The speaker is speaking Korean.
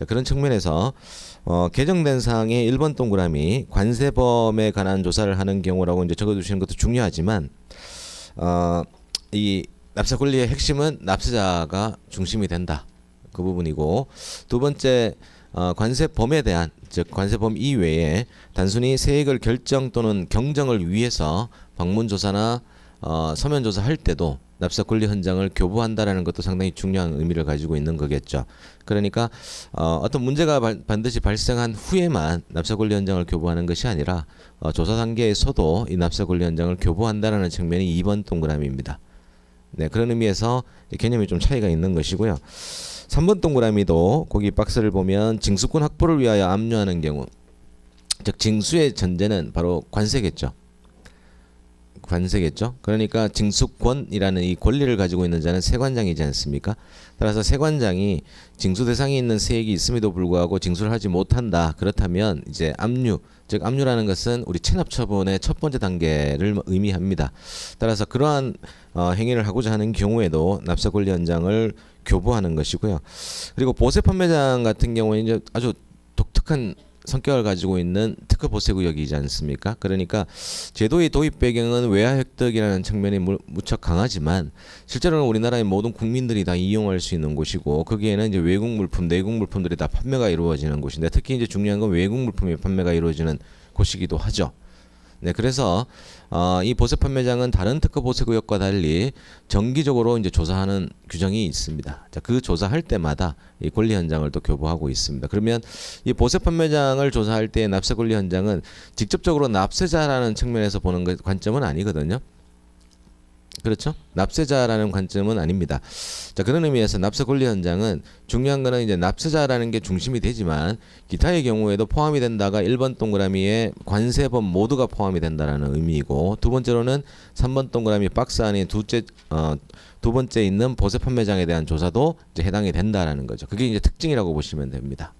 자, 그런 측면에서 어, 개정된 사항의 1번 동그라미 관세범에 관한 조사를 하는 경우라고 이제 적어두시는 것도 중요하지만 어, 이 납세 권리의 핵심은 납세자가 중심이 된다. 그 부분이고 두 번째 어, 관세범에 대한 즉 관세범 이외에 단순히 세액을 결정 또는 경정을 위해서 방문 조사나 어, 서면 조사할 때도 납세 권리 현장을 교부한다라는 것도 상당히 중요한 의미를 가지고 있는 거겠죠. 그러니까 어, 어떤 문제가 발- 반드시 발생한 후에만 납세 권리 현장을 교부하는 것이 아니라 어, 조사 단계에서도 이 납세 권리 현장을 교부한다라는 측면이 2번 동그라미입니다. 네, 그런 의미에서 이 개념이 좀 차이가 있는 것이고요. 3번 동그라미도 거기 박스를 보면 징수권 확보를 위하여 압류하는 경우 즉 징수의 전제는 바로 관세겠죠. 관세겠죠. 그러니까 징수권이라는 이 권리를 가지고 있는 자는 세관장이지 않습니까? 따라서 세관장이 징수 대상이 있는 세액이 있음에도 불구하고 징수를 하지 못한다. 그렇다면 이제 압류, 즉 압류라는 것은 우리 체납 처분의 첫 번째 단계를 의미합니다. 따라서 그러한 어, 행위를 하고자 하는 경우에도 납세 권리 현장을 교부하는 것이고요. 그리고 보세 판매장 같은 경우는 이제 아주 독특한 성격을 가지고 있는 특허 보세 구역이지 않습니까? 그러니까 제도의 도입 배경은 외화 획득이라는 측면이 무- 무척 강하지만 실제로는 우리나라의 모든 국민들이 다 이용할 수 있는 곳이고 거기에는 이제 외국 물품, 내국 물품들이 다 판매가 이루어지는 곳인데 특히 이제 중요한 건 외국 물품의 판매가 이루어지는 곳이기도 하죠. 네, 그래서 어, 이 보세 판매장은 다른 특허 보세 구역과 달리 정기적으로 이제 조사하는 규정이 있습니다. 자, 그 조사할 때마다 이 권리 현장을 또 교부하고 있습니다. 그러면 이 보세 판매장을 조사할 때 납세 권리 현장은 직접적으로 납세자라는 측면에서 보는 것- 관점은 아니거든요. 그렇죠? 납세자라는 관점은 아닙니다. 자 그런 의미에서 납세 권리 현장은 중요한 거는 이제 납세자라는 게 중심이 되지만 기타의 경우에도 포함이 된다가 1번 동그라미에 관세법 모두가 포함이 된다라는 의미이고 두 번째로는 3번 동그라미 박스 안에 두째 어, 두 번째 있는 보세 판매장에 대한 조사도 이제 해당이 된다라는 거죠. 그게 이제 특징이라고 보시면 됩니다.